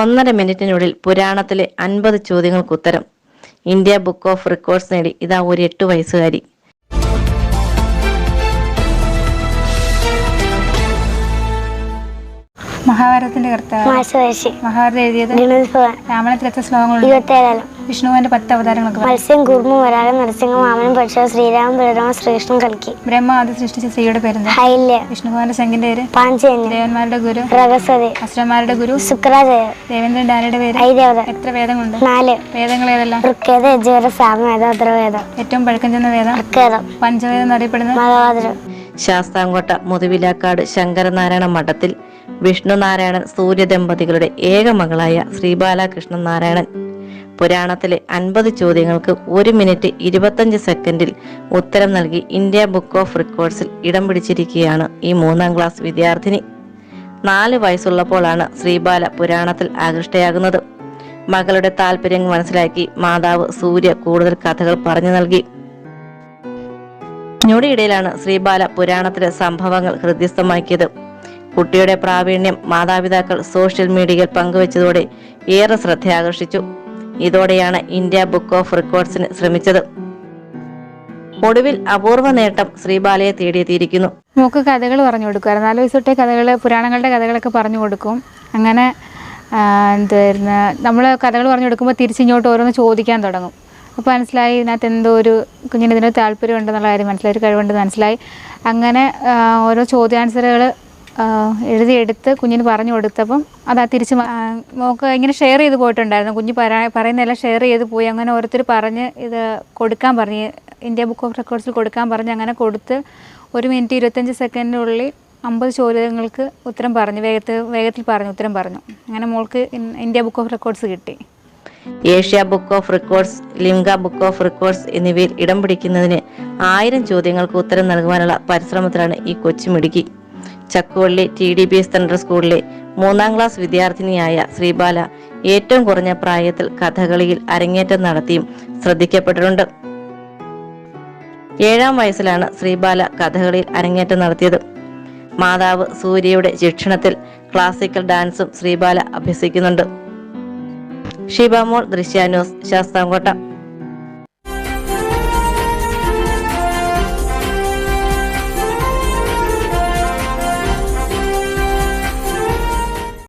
ഒന്നര മിനിറ്റിനുള്ളിൽ പുരാണത്തിലെ അൻപത് ചോദ്യങ്ങൾക്ക് ഉത്തരം ഇന്ത്യ ബുക്ക് ഓഫ് റെക്കോർഡ്സ് നേടി. ഇതാ ഒരു എട്ട് വയസ്സുകാരി. മഹാഭാരതത്തിന്റെ കർത്താവ് മഹാഭാരതം എഴുതിയത് രാമായണത്തിൽ എത്ര ശ്ലോകങ്ങളുണ്ട്? വിഷ്ണുവിന്റെ പത്ത് അവതാരങ്ങളൊക്കെ. മത്സ്യം കൂർമ്മ വരാളം നരസിംഹം വാമനം പക്ഷ ശ്രീരാമൻ ബലരാമ ശ്രീകൃഷ്ണൻ കളിക്കി ബ്രഹ്മ ആദ്യം സൃഷ്ടിച്ച സ്ത്രീയുടെ പേരെന്താ? ഹൈല്യ. വിഷ്ണുഭവന്റെ ശങ്കിന്റെ പേര്? പാഞ്ചേന്ദ്ര ദേവന്മാരുടെ ഗുരു? പ്രഗസതി അസുരന്മാരുടെ ഗുരു? ശുക്രാചാര്യ ദേവേന്ദ്രൻ ഡാനയുടെ പേര്? ഐദേവത എത്ര വേദങ്ങളുണ്ട്? നാല്. വേദങ്ങൾ ഏതെല്ലാം? ഋക്കേത യജുവര സാമവേദ അദ്രവേദം ഏറ്റവും പഴക്കം ചെന്ന വേദം? പഞ്ചവേദം എന്നറിയപ്പെടുന്ന മതവാദരം ശാസ്താംകോട്ട മുതുവിലാക്കാട് ശങ്കരനാരായണ മഠത്തിൽ വിഷ്ണുനാരായണൻ സൂര്യദമ്പതികളുടെ ഏക മകളായ ശ്രീബാലകൃഷ്ണൻ നാരായണൻ. പുരാണത്തിലെ അൻപത് ചോദ്യങ്ങൾക്ക് ഒരു മിനിറ്റ് ഇരുപത്തഞ്ച് സെക്കൻഡിൽ ഉത്തരം നൽകി ഇന്ത്യ ബുക്ക് ഓഫ് റെക്കോർഡ്സിൽ ഇടം പിടിച്ചിരിക്കുകയാണ് ഈ മൂന്നാം ക്ലാസ് വിദ്യാർത്ഥിനി. നാല് വയസ്സുള്ളപ്പോഴാണ് ശ്രീബാല പുരാണത്തിൽ ആകൃഷ്ടയാകുന്നത്. മകളുടെ താല്പര്യങ്ങൾ മനസ്സിലാക്കി മാതാവ് സൂര്യ കൂടുതൽ കഥകൾ പറഞ്ഞു നൽകി. ഞൊടിയിടയിലാണ് ശ്രീബാല പുരാണത്തിലെ സംഭവങ്ങൾ ഹൃദ്യസ്ഥമാക്കിയത്. കുട്ടിയുടെ പ്രാവീണ്യം മാതാപിതാക്കൾ സോഷ്യൽ മീഡിയയിൽ പങ്കുവച്ചതോടെ ഏറെ ശ്രദ്ധയാകർഷിച്ചു. ഇതോടെയാണ് ഇന്ത്യ ബുക്ക് ഓഫ് റെക്കോർഡ്സിന് ശ്രമിച്ചത്. ഒടുവിൽ അപൂർവ നേട്ടം ശ്രീബാലയെ തേടിയെത്തിയിരിക്കുന്നു. നമുക്ക് കഥകൾ പറഞ്ഞു കൊടുക്കുമായിരുന്നു നാല് വയസ്സ് തൊട്ടേ കഥകൾ പുരാണങ്ങളുടെ കഥകളൊക്കെ പറഞ്ഞു കൊടുക്കും. അങ്ങനെ എന്തായിരുന്നു നമ്മൾ കഥകൾ പറഞ്ഞു കൊടുക്കുമ്പോൾ തിരിച്ചിങ്ങോട്ട് ഓരോന്ന് ചോദിക്കാൻ തുടങ്ങും. അപ്പോൾ മനസ്സിലായി ഇതിനകത്ത് എന്തോ ഒരു കുഞ്ഞിന് ഇതിനൊരു താല്പര്യം ഉണ്ടെന്നുള്ള കാര്യം മനസ്സിലായി ഒരു കഴിവുണ്ടെന്ന് മനസ്സിലായി. അങ്ങനെ ഓരോ ചോദ്യാൻസറുകൾ എഴുതിയെടുത്ത് കുഞ്ഞിന് പറഞ്ഞു കൊടുത്തപ്പം അത് ആ തിരിച്ച് നോക്ക് ഇങ്ങനെ ഷെയർ ചെയ്ത് പോയിട്ടുണ്ടായിരുന്നു. കുഞ്ഞ് പറയാ പറയുന്നതെല്ലാം ഷെയർ ചെയ്ത് പോയി. അങ്ങനെ ഓരോരുത്തർ പറഞ്ഞ് ഇത് കൊടുക്കാൻ പറഞ്ഞ്. ഇന്ത്യ ബുക്ക് ഓഫ് റെക്കോർഡ്സിൽ കൊടുക്കാൻ പറഞ്ഞ് അങ്ങനെ കൊടുത്ത് ഒരു മിനിറ്റ് ഇരുപത്തഞ്ച് സെക്കൻഡിനുള്ളിൽ അമ്പത് ചോദ്യങ്ങൾക്ക് ഉത്തരം പറഞ്ഞു. വേഗത്തിൽ വേഗത്തിൽ പറഞ്ഞു ഉത്തരം പറഞ്ഞു. അങ്ങനെ മോൾക്ക് ഇന്ത്യ ബുക്ക് ഓഫ് റെക്കോർഡ്സ് കിട്ടി. Asia Book of Records Limca Book of Records എന്നിവയിൽ ഇടം പിടിക്കുന്നതിന് ആയിരം ചോദ്യങ്ങൾക്ക് ഉത്തരം നൽകുവാനുള്ള പരിശ്രമത്തിലാണ് ഈ കൊച്ചുമിടുക്കി Chakkuvally T D B S central സ്കൂളിലെ മൂന്നാം ക്ലാസ് വിദ്യാർത്ഥിനിയായ ശ്രീബാല ഏറ്റവും കുറഞ്ഞ പ്രായത്തിൽ കഥകളിയിൽ അരങ്ങേറ്റം നടത്തിയും ശ്രദ്ധിക്കപ്പെട്ടിട്ടുണ്ട്. ഏഴാം വയസ്സിലാണ് ശ്രീബാല കഥകളിയിൽ അരങ്ങേറ്റം നടത്തിയത്. മാതാവ് സൂര്യയുടെ ശിക്ഷണത്തിൽ ക്ലാസിക്കൽ ഡാൻസും ശ്രീബാല അഭ്യസിക്കുന്നുണ്ട്. ഷിബാമോൾ ദൃശ്യാനോസ് ശാസ്താംകോട്ട.